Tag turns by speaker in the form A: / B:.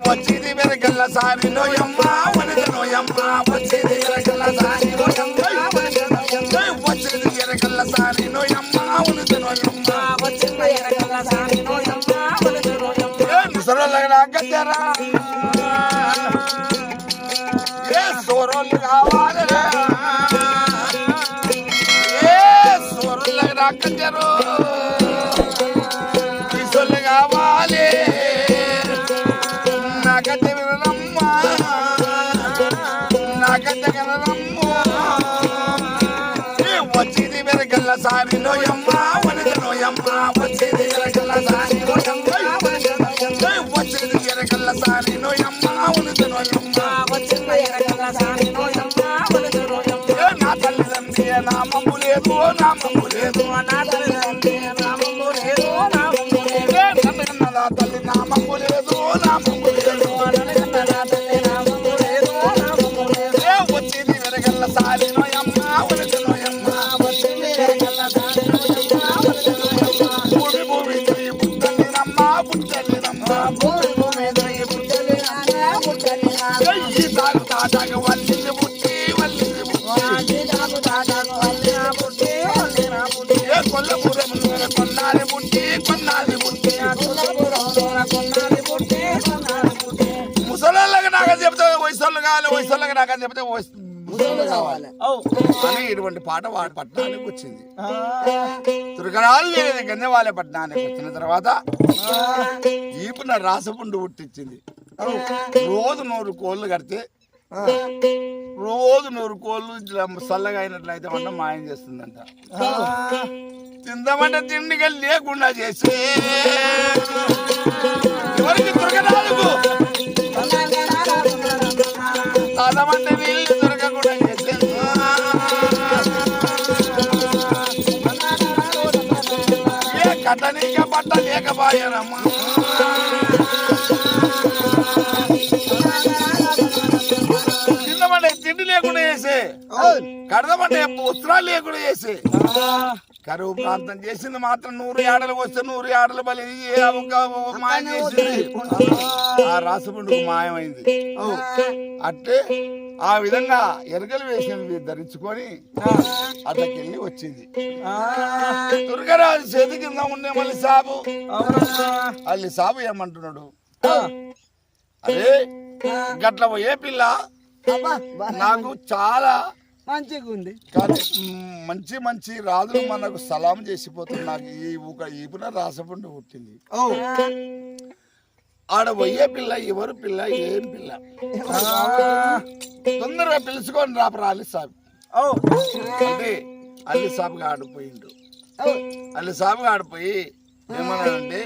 A: వచ్చింది వెనకల్ల సారి నోయమ్మ వనద నోయమ్మ. వచ్చింది వెనకల్ల సారి నోయమ్మ వచ్చింది వెనకల్ల సారి నోయమ్మ వనద నోయమ్మ.
B: వచ్చింది వెనకల్ల సారి నోయమ్మ వలదు నోయమ్మ.
A: ఏ ముసలోళ్ళకి గద్దరా. ఏ సోరోళ్ళు కావాలరా. ఏ సోరోళ్ళకి రాకద్దరు ఈసోళ్ళు వచ్చింది వెనకల్ల సారి నోయమ్మ వనద నోయమ్మ వచ్చింది వెనకల్ల సారి నోయమ్మ వచ్చింది వెనకల్ల సారి నోయమ్మ వనద నోయమ్మ
B: వచ్చింది ఎరగల్ల సాని నోయమ్మ వలదు నోయమ్మ
A: నా తల్లిదండ్రి నామము లేదు. నామము లేదు
B: నా తల్లిదండ్రి నామము లేదు నామము లేదు
A: ఏ నా లేదు. పుట్టి పుట్టి
B: వల్లిన పుట్టి వల్లిన పుట్టి
A: ఏ కొల్లపురం కొన్నాది పుట్టి కొన్నాది పుట్టి
B: తులపురంలోన కొన్నాది పుట్టి కొన్నాది పుట్టి
A: ముసలోళ్ళకి నాకు చెప్తే వయసులు కావాలి వయసుళ్ళకి నాకు చెప్తే వయసు- ముసలోళ్ళు కావాలి అని ఇటువంటి పాట వాడి పట్టణానికి వచ్చింది. తురకరాలు లేని గంజవాలే పట్టణానికి వచ్చిన తర్వాత ఈపున రాసపుండు పుట్టించింది. రోజు నూరు కోళ్ళు కడితే రోజు నూరు కోళ్ళు చల్లగా అయినట్లయితే మన మాయం చేస్తుందంట. తిందామంటే తిండిగా లేకుండా చేసి ఎవరికి నీళ్ళు దొరకకుండా చేసేది ఏ కట్టనీక బట్ట లేకపోయానమ్మా కడదామంటే వస్త్రాలు లేకుండా చేసే. కరువు ప్రాంతం చేసింది మాత్రం నూరు ఏడలు వస్తే నూరు ఏడలు బలి మాయం చేసింది. ఆ రాసపుండుకు మాయమైంది. అంటే ఆ విధంగా ఎరగలు వేసినవి ధరించుకొని అతకెళ్ళి వచ్చింది. దుర్గరాజు చేతి కింద ఉండే మళ్ళీ సాబు. అల్లి సాబు ఏమంటున్నాడు? అరే గట్ల పోయే పిల్ల నాకు చాలా
B: మంచిగా ఉంది
A: మంచి మంచి రాజులు మనకు సలాం చేసిపోతుంది నాకు ఈ ఒక ఈపున రాసపుండు పుట్టింది. ఆడ పోయే పిల్ల ఎవరు పిల్ల ఏం పిల్ల? తొందరగా పిలుచుకొని రాపరా అల్లి సాబు. అంటే అల్లి సాబుగా ఆడిపోయిండు అల్లి సాబుగా ఆడిపోయి ఏమన్నాడంటే